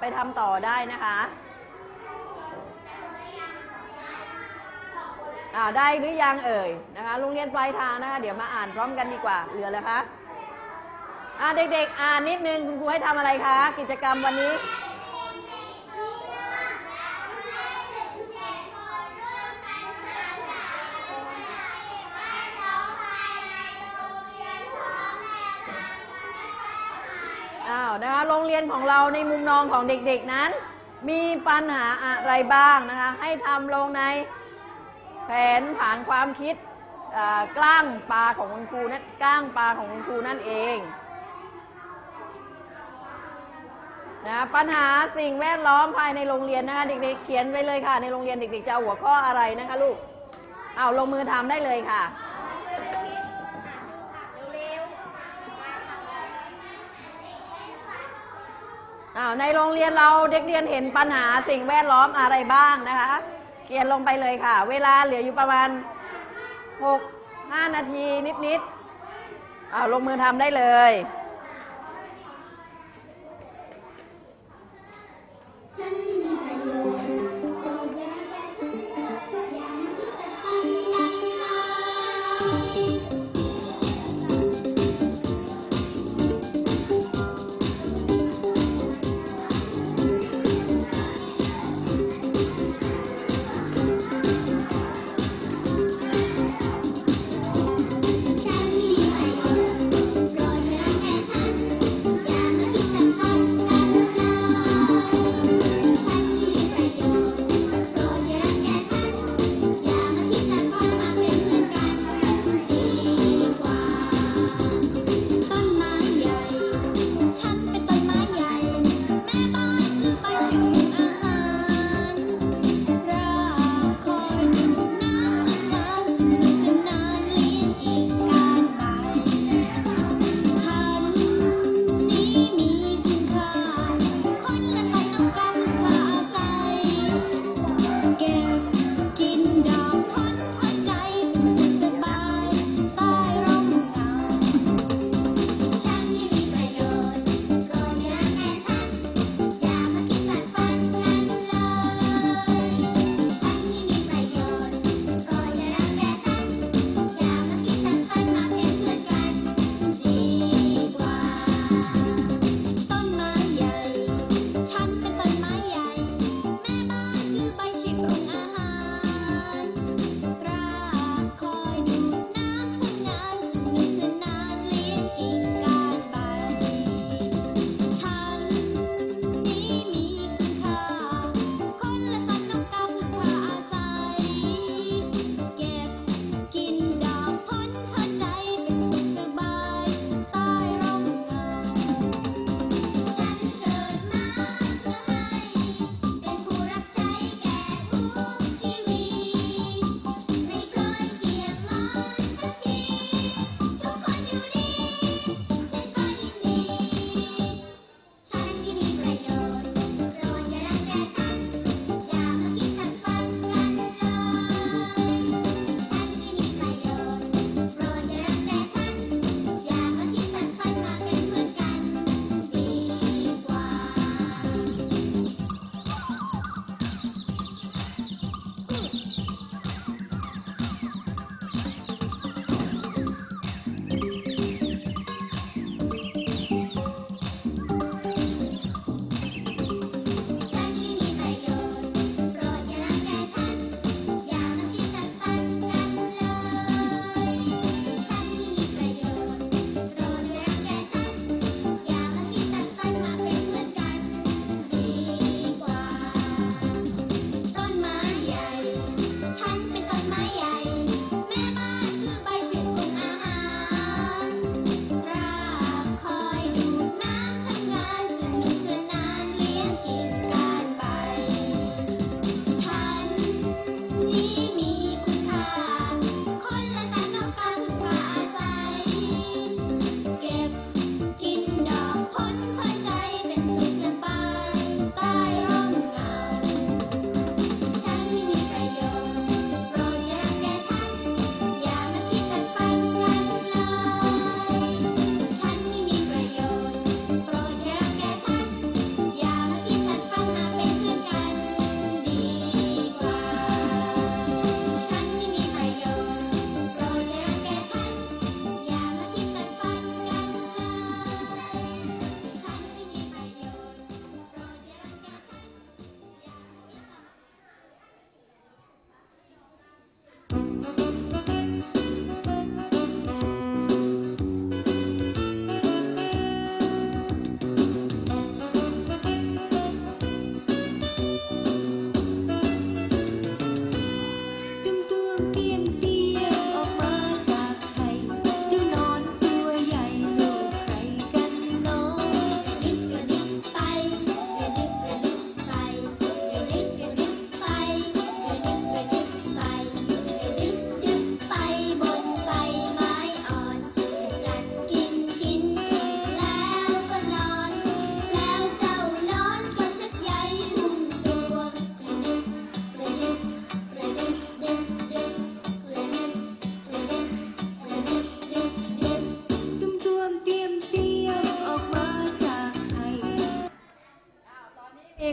ไปทำต่อได้นะคะอ่าได้หรือยังเอ่ยนะคะโรงเรียนปลายทางนะคะ เดี๋ยวมาอ่านพร้อมกันดีกว่าเหลือแล้วคะอ่าเด็กๆอ่านนิดนึงคุณครูให้ทำอะไรคะ กิจกรรมวันนี้ อ้าวนะคะโรงเรียนของเราในมุมมองของเด็กๆนั้น มีปัญหาอะไรบ้างนะคะ ให้ทำลงในแผนผังความคิดกล้างปลาของคุณครูนั่นกล้างปลาของคุณครูนั่นเองนะคะปัญหาสิ่งแวดล้อมภายในโรงเรียนนะคะ เด็กๆ เขียนไปเลยค่ะ ในโรงเรียนเด็ก ๆ จะเอาหัวข้ออะไรนะคะลูกเอาลงมือทำได้เลยค่ะ อ้าว ในโรงเรียนเราเด็กเรียนเห็นปัญหาสิ่งแวดล้อมอะไรบ้างนะคะ เขียนลงไปเลยค่ะ เวลาเหลืออยู่ประมาณ 6 5 นาทีนิดๆอ้าวลงมือทำได้เลยฉัน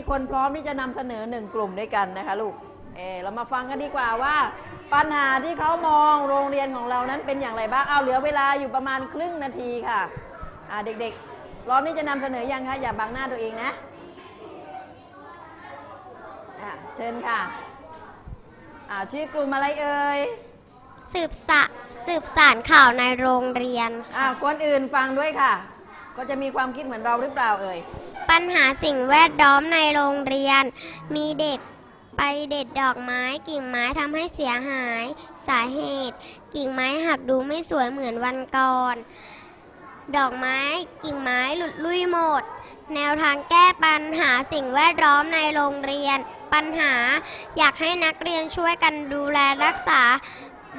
คนพร้อมที่จะนำเสนอหนึ่งกลุ่มด้วยกันนะคะลูก เออเรามาฟังกันดีกว่าว่า ปัญหาที่เขามองโรงเรียนของเรานั้นเป็นอย่างไรบ้าง เอาเหลือเวลาอยู่ประมาณครึ่งนาทีค่ะ อ่าเด็กๆ พร้อมที่จะนำเสนอยังคะอย่าบังหน้าตัวเองนะอะเชิญค่ะ อ่าชื่อกลุ่มอะไรเอ่ย สืบสะสืบสารข่าวในโรงเรียนอ่าคนอื่นฟังด้วยค่ะ ก็จะมีความคิดเหมือนเราหรือเปล่าเอ่ย ปัญหาสิ่งแวดล้อมในโรงเรียน มีเด็กไปเด็ดดอกไม้กิ่งไม้ทำให้เสียหาย สาเหตุ กิ่งไม้หักดูไม่สวยเหมือนวันก่อน ดอกไม้กิ่งไม้หลุดลุ่ยหมด แนวทางแก้ปัญหาสิ่งแวดล้อมในโรงเรียน ปัญหาอยากให้นักเรียนช่วยกันดูแลรักษา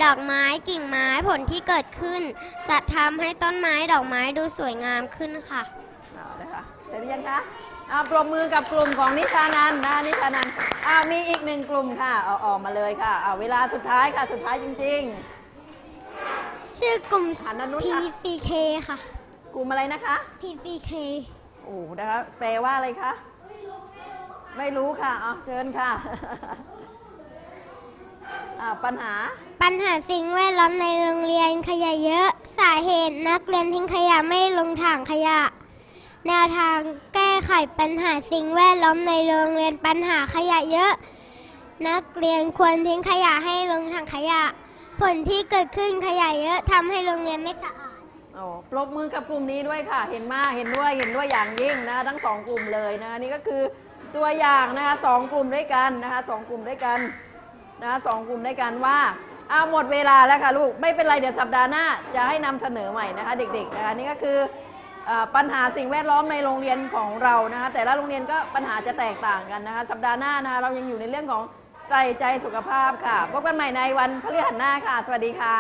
ดอกไม้กิ่งไม้ผลที่เกิดขึ้น จะทำให้ต้นไม้ดอกไม้ดูสวยงามขึ้นค่ะ ร็จหรือยังคะเอาปรบมือกับกลุ่มของนิชานันท์นะนิชานันท์อ้าวมีอีกหนึ่งกลุ่มค่ะเอาออกมาเลยค่ะเอาเวลาสุดท้ายค่ะสุดท้ายจริงชื่อกลุ่มๆหันนันนุชค่ะ PCK ค่ะ กลุ่มอะไรนะคะ PCK โอ้นะคะแปลว่าอะไรคะไม่รู้ค่ะเอาเชิญค่ะอ่าปัญหา ปัญหาสิ่งแวดล้อมในโรงเรียนขยะเยอะ สาเหตุนักเรียนทิ้งขยะไม่ลงถังขยะ แนวทางแก้ไขปัญหาสิ่งแวดล้อมในโรงเรียนปัญหาขยะเยอะ นักเรียนควรทิ้งขยะให้ลงถังขยะ ผลที่เกิดขึ้นขยะเยอะทำให้โรงเรียนไม่สะอาดโอ้ปรบมือกับกลุ่มนี้ด้วยค่ะ เห็นมากเห็นด้วยเห็นด้วยอย่างยิ่งนะทั้งสองกลุ่มเลยนะคะนี่ก็คือตัวอย่างนะคะสองกลุ่มด้วยกันนะคะสองกลุ่มด้วยกันนะคะสองกลุ่มด้วยกันว่าเอาหมดเวลาแล้วค่ะลูกไม่เป็นไรเดี๋ยวสัปดาห์หน้าจะให้นำเสนอใหม่นะคะ เด็กๆนะคะนี่ก็คือ ปัญหาสิ่งแวดล้อมในโรงเรียนของเรานะคะแต่ละโรงเรียนก็ปัญหาจะแตกต่างกันนะคะสัปดาห์หน้านะคะเรายังอยู่ในเรื่องของใส่ใจสุขภาพค่ะพบกันใหม่ในวันพฤหัสหน้าค่ะ สวัสดีค่ะ